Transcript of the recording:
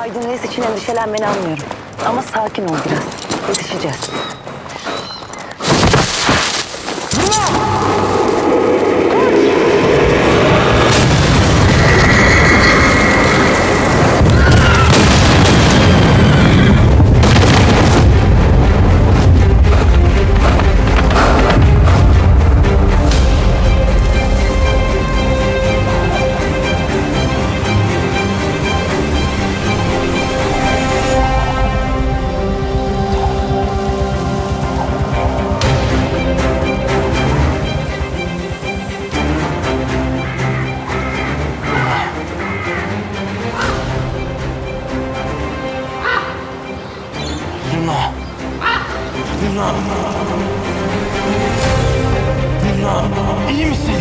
Aydın Reis için endişelenmeni anlıyorum. Ama sakin ol biraz. Yetişeceğiz. Luna. Luna. Luna. İyi misin?